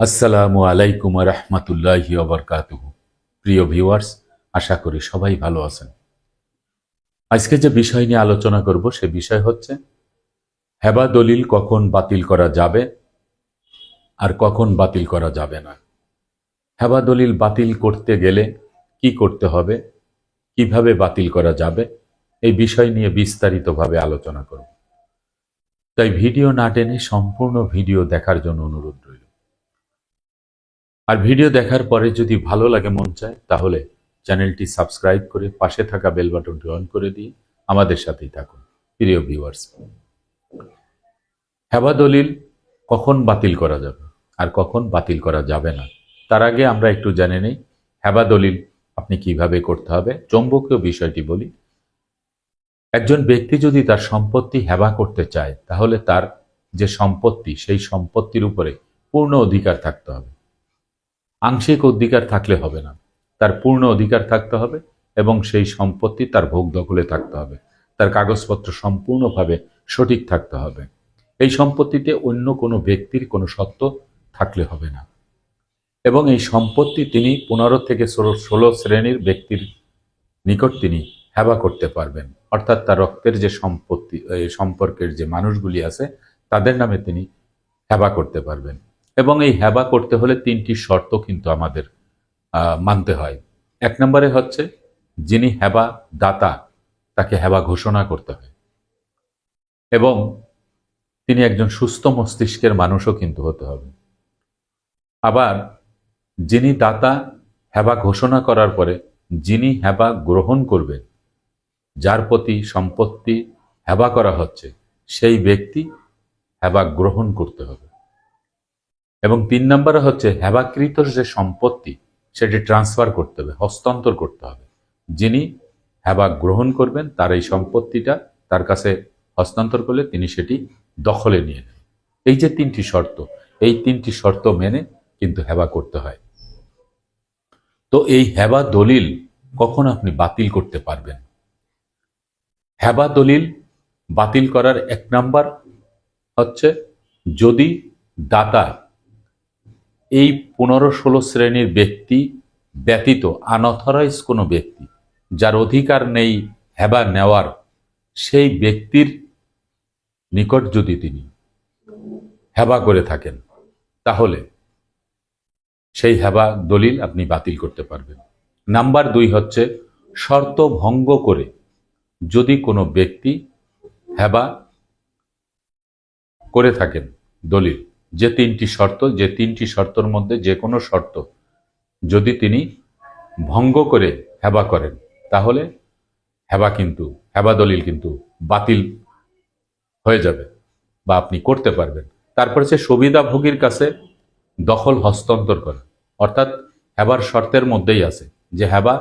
আসসালামু আলাইকুম রহমতুল্লাহি অবরকাতুহ প্রিয় ভিউয়ার্স, আশা করি সবাই ভালো আছেন। আজকে যে বিষয় নিয়ে আলোচনা করব, সে বিষয় হচ্ছে, হেবা দলিল কখন বাতিল করা যাবে আর কখন বাতিল করা যাবে না। হেবা দলিল বাতিল করতে গেলে কি করতে হবে, কীভাবে বাতিল করা যাবে, এই বিষয় নিয়ে বিস্তারিতভাবে আলোচনা করব। তাই ভিডিও না টেনে সম্পূর্ণ ভিডিও দেখার জন্য অনুরোধ রইল। আর ভিডিও দেখার পরে যদি ভালো লাগে মন চায়, তাহলে চ্যানেলটি সাবস্ক্রাইব করে পাশে থাকা বেল বাটনটি অন করে দিয়ে আমাদের সাথেই থাকুন, প্রিয় ভিউয়ার্স। হেবা দলিল, কখন বাতিল করা যাবে আর কখন বাতিল করা যাবে না? তার আগে আমরা একটু জেনে নেই, হেবা দলিল আপনি কীভাবে করতে হবে? চৌম্বকীয় বিষয়টি বলি। একজন ব্যক্তি যদি তার সম্পত্তি হেবা করতে চায়, তাহলে তার যে সম্পত্তি, সেই সম্পত্তির উপরে পূর্ণ অধিকার থাকতে হবে। আংশিক অধিকার থাকলে হবে না। তার পূর্ণ অধিকার থাকতে হবে এবং সেই সম্পত্তি তার ভোগ দখলে থাকতে হবে। তার কাগজপত্র সম্পূর্ণভাবে সঠিক থাকতে হবে। এই সম্পত্তিতে অন্য কোনো ব্যক্তির কোনো সত্ত্ব থাকলে হবে না। এবং এই সম্পত্তি তিনি পনেরো থেকে ষোলো ষোলো শ্রেণির ব্যক্তির নিকট তিনি হেবা করতে পারবেন। অর্থাৎ তার রক্তের যে সম্পত্তি সম্পর্কের যে মানুষগুলি আছে, তাদের নামে তিনি হেবা করতে পারবেন। এবং এই হেবা করতে হলে তিনটি শর্ত কিন্তু আমাদের মানতে হয়। এক নম্বরে হচ্ছে যিনি হেবা দাতা, তাকে হেবা ঘোষণা করতে হয়। এবং তিনি একজন সুস্থ মস্তিষ্কের মানুষও কিন্তু হতে হবে। আবার যিনি দাতা হেবা ঘোষণা করার পরে যিনি হেবা গ্রহণ করবেন, যার প্রতি সম্পত্তি হেবা করা হচ্ছে, সেই ব্যক্তি হেবা গ্রহণ করতে হবে। এবং তিন নম্বরে হচ্ছে হেবাকৃত যে সম্পত্তি, সেটি ট্রান্সফার করতে হবে, হস্তান্তর করতে হবে। যিনি হেবা গ্রহণ করবেন, তার এই সম্পত্তিটা তার কাছে হস্তান্তর করলে তিনি সেটি দখলে নিয়ে নেন। এই যে তিনটি শর্ত, এই তিনটি শর্ত মেনে কিন্তু হেবা করতে হয়। তো এই হেবা দলিল কখন আপনি বাতিল করতে পারবেন হেবা দলিল বাতিল করার এক নাম্বার হচ্ছে, যদি দাতা এই পনেরো ষোলো শ্রেণির ব্যক্তি ব্যতীত আনথরাইজ কোনো ব্যক্তি, যার অধিকার নেই হেবা নেওয়ার, সেই ব্যক্তির নিকট যদি তিনি হেবা করে থাকেন, তাহলে সেই হেবা দলিল আপনি বাতিল করতে পারবেন। নাম্বার দুই হচ্ছে, শর্ত ভঙ্গ করে যদি কোনো ব্যক্তি হেবা করে থাকেন দলিল যে তিনটি শর্ত, যে তিনটি শর্তর মধ্যে যে কোনো শর্ত যদি তিনি ভঙ্গ করে হেবা করেন, তাহলে হেবা কিন্তু, হেবা দলিল কিন্তু বাতিল হয়ে যাবে বা আপনি করতে পারবেন। তারপর হচ্ছে সুবিধাভোগীর কাছে দখল হস্তান্তর করা। অর্থাৎ হেবার শর্তের মধ্যেই আছে যে হেবা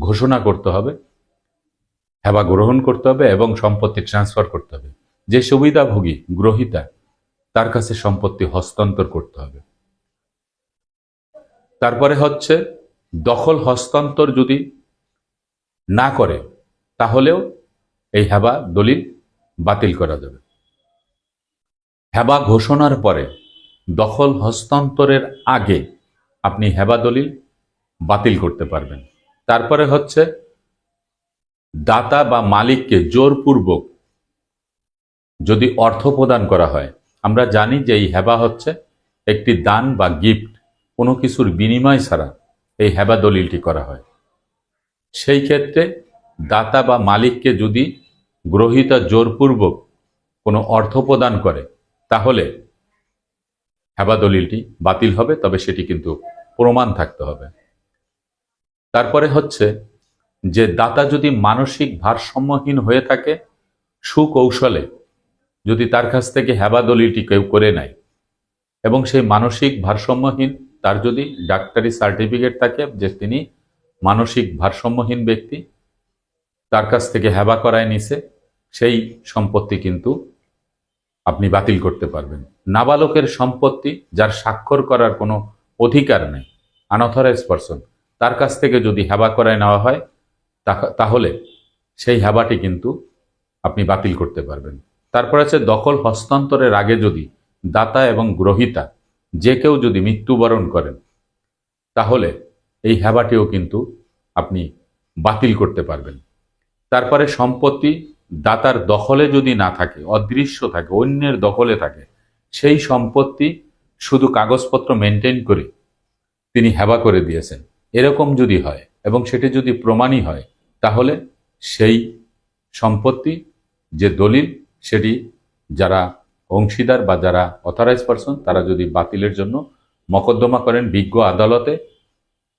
ঘোষণা করতে হবে, হেবা গ্রহণ করতে হবে এবং সম্পত্তি ট্রান্সফার করতে হবে। যে সুবিধাভোগী গ্রহিতা তার কাছে সম্পত্তি হস্তান্তর করতে হবে। তারপরে হচ্ছে, দখল হস্তান্তর যদি না করে, তাহলেও এই হেবা দলিল বাতিল করা যাবে। হেবা ঘোষণার পরে দখল হস্তান্তরের আগে আপনি হেবা দলিল বাতিল করতে পারবেন। তারপরে হচ্ছে, দাতা বা মালিককে জোরপূর্বক যদি অর্থ প্রদান করা হয় আমরা জানি যে এই হেবা হচ্ছে একটি দান বা গিফট কোনো কিছুর বিনিময় ছাড়া এই হেবা দলিলটি করা হয়। সেই ক্ষেত্রে দাতা বা মালিককে যদি গ্রহিতা জোরপূর্বক কোনো অর্থ প্রদান করে, তাহলে হেবা দলিলটি বাতিল হবে, তবে সেটি কিন্তু প্রমাণ থাকতে হবে। তারপরে হচ্ছে যে দাতা যদি মানসিক ভারসাম্যহীন হয়ে থাকে, সুকৌশলে যদি তার কাছ থেকে হেবা দলিলটি কেউ করে নেয় এবং সেই মানসিক ভারসাম্যহীন, তার যদি ডাক্তারি সার্টিফিকেট থাকে যে তিনি মানসিক ভারসাম্যহীন ব্যক্তি, তার কাছ থেকে হ্যাবা করায় নিছে, সেই সম্পত্তি কিন্তু আপনি বাতিল করতে পারবেন। নাবালকের সম্পত্তি যার স্বাক্ষর করার কোনো অধিকার নেই আনথরাইজ পারসন, তার কাছ থেকে যদি হ্যাবা করায় নেওয়া হয় তাহলে সেই হ্যাবাটি কিন্তু আপনি বাতিল করতে পারবেন। তারপর আছে, দখল হস্তান্তরের আগে যদি দাতা এবং গ্রহিতা যে কেউ যদি মৃত্যুবরণ করেন, তাহলে এই হ্যাবাটিও কিন্তু আপনি বাতিল করতে পারবেন। তারপরে সম্পত্তি দাতার দখলে যদি না থাকে, অদৃশ্য থাকে, অন্যের দখলে থাকে, সেই সম্পত্তি শুধু কাগজপত্র মেনটেন করে তিনি হ্যাবা করে দিয়েছেন। এরকম যদি হয় এবং সেটি যদি প্রমাণই হয়, তাহলে সেই সম্পত্তি যে দলিল সেটি যারা অংশীদার বা যারা অথরাইজ পারসন তারা যদি বাতিলের জন্য মকদ্দমা করেন বিজ্ঞ আদালতে,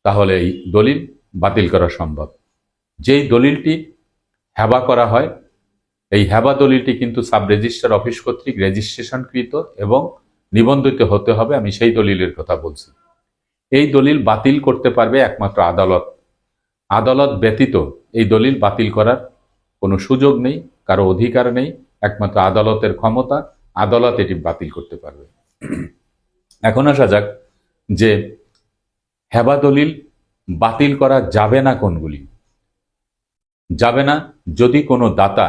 তাহলে এই দলিল বাতিল করা সম্ভব। যেই দলিলটি হ্যাবা করা হয়, এই হ্যাবা দলিলটি কিন্তু সাব রেজিস্ট্রার অফিস কর্তৃক রেজিস্ট্রেশনকৃত এবং নিবন্ধিত হতে হবে, আমি সেই দলিলের কথা বলছি। এই দলিল বাতিল করতে পারবে একমাত্র আদালত। আদালত ব্যতীত এই দলিল বাতিল করার কোনো সুযোগ নেই, কারও অধিকার নেই একমাত্র আদালতের ক্ষমতা, আদালত এটি বাতিল করতে পারবে। এখন আসা যাক যে হেবা দলিল বাতিল করা যাবে না কোনগুলি। যাবে না যদি কোনো দাতা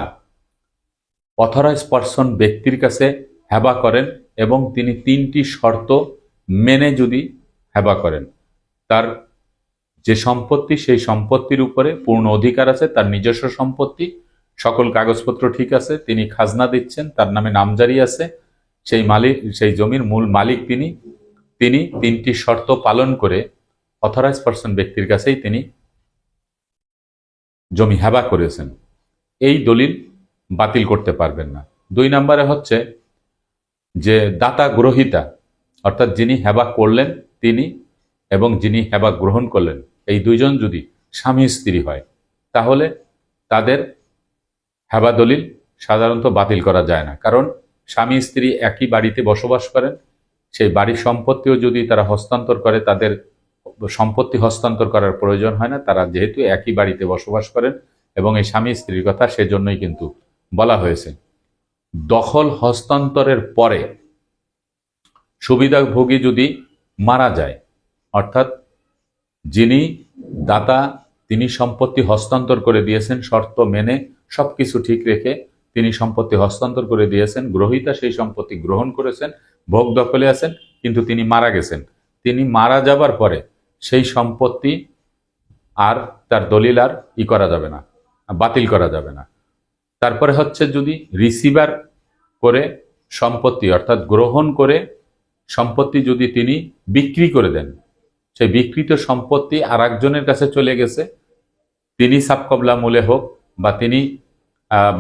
অথরাইজ পার্সন ব্যক্তির কাছে হেবা করেন এবং তিনি তিনটি শর্ত মেনে যদি হেবা করেন, তার যে সম্পত্তি, সেই সম্পত্তির উপরে পূর্ণ অধিকার আছে, তার নিজস্ব সম্পত্তি সকল কাগজপত্র ঠিক আছে, তিনি খাজনা দিচ্ছেন, তার নামে নামজারি আছে। সেই মালিক, সেই জমির মূল মালিক তিনি। তিনি তিনটি শর্ত পালন করে অথরাইজ পার্সন ব্যক্তির কাছেই তিনি জমি হেবা করেছেন। এই দলিল বাতিল করতে পারবেন না। দুই নম্বরে হচ্ছে যে দাতা গ্রহিতা, অর্থাৎ যিনি হেবা করলেন তিনি এবং যিনি হেবা গ্রহণ করলেন, এই দুইজন যদি স্বামী স্ত্রী হয়, তাহলে তাদের হেবা দলিল সাধারণত বাতিল করা যায় না। কারণ স্বামী স্ত্রী একই বাড়িতে বসবাস করেন, সেই বাড়ির সম্পত্তিও যদি তারা হস্তান্তর করে, তাদের সম্পত্তি হস্তান্তর করার প্রয়োজন হয় না। তারা যেহেতু একই বাড়িতে বসবাস করেন এবং এই স্বামী স্ত্রীর কথা সেজন্যই কিন্তু বলা হয়েছে। দখল হস্তান্তরের পরে সুবিধাভোগী যদি মারা যায়, অর্থাৎ যিনি দাতা, তিনি সম্পত্তি হস্তান্তর করে দিয়েছেন শর্ত মেনে সবকিছু ঠিক রেখে তিনি সম্পত্তি হস্তান্তর করে দিয়েছেন। গ্রহিতা সেই সম্পত্তি গ্রহণ করেছেন, ভোগ দখলে আছেন, কিন্তু তিনি মারা গেছেন। তিনি মারা যাবার পরে সেই সম্পত্তি আর তার দলিল আর ই করা যাবে না, বাতিল করা যাবে না। তারপরে হচ্ছে যদি রিসিভার করে সম্পত্তি, অর্থাৎ গ্রহণ করে সম্পত্তি যদি তিনি বিক্রি করে দেন, সেই বিকৃত সম্পত্তি আর কাছে চলে গেছে, তিনি সাবকবলা মূলে হোক বা তিনি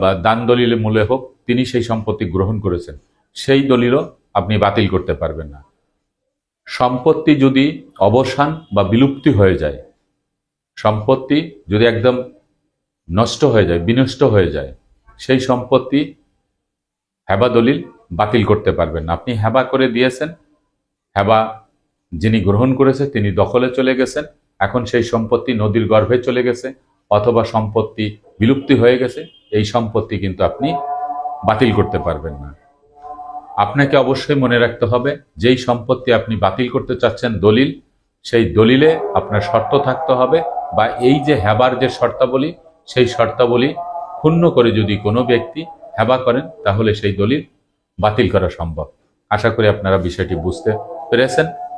বা দান দলিলে মূলে হোক, তিনি সেই সম্পত্তি গ্রহণ করেছেন। সেই দলিলও আপনি বাতিল করতে পারবেন না। সম্পত্তি যদি অবসান বা বিলুপ্তি হয়ে যায়, সম্পত্তি যদি একদম নষ্ট হয়ে যায়, বিনষ্ট হয়ে যায়, সেই সম্পত্তি হেবা দলিল বাতিল করতে পারবেন না। আপনি হেবা করে দিয়েছেন, হেবা যিনি গ্রহণ করেছে তিনি দখলে চলে গেছেন, এখন সেই সম্পত্তি নদীর গর্ভে চলে গেছে, অথবা সম্পত্তি বিলুপ্তি হয়ে গেছে, এই সম্পত্তি কিন্তু আপনি বাতিল করতে পারবেন না। আপনাকে অবশ্যই মনে রাখতে হবে, যেই সম্পত্তি আপনি বাতিল করতে চাচ্ছেন দলিল, সেই দলিলে আপনার শর্ত থাকতে হবে বা এই যে হ্যাবার যে শর্তাবলী, সেই শর্তাবলী ক্ষুণ্ণ করে যদি কোনো ব্যক্তি হ্যাবা করেন, তাহলে সেই দলিল বাতিল করা সম্ভব। আশা করি আপনারা বিষয়টি বুঝতে পেরেছেন।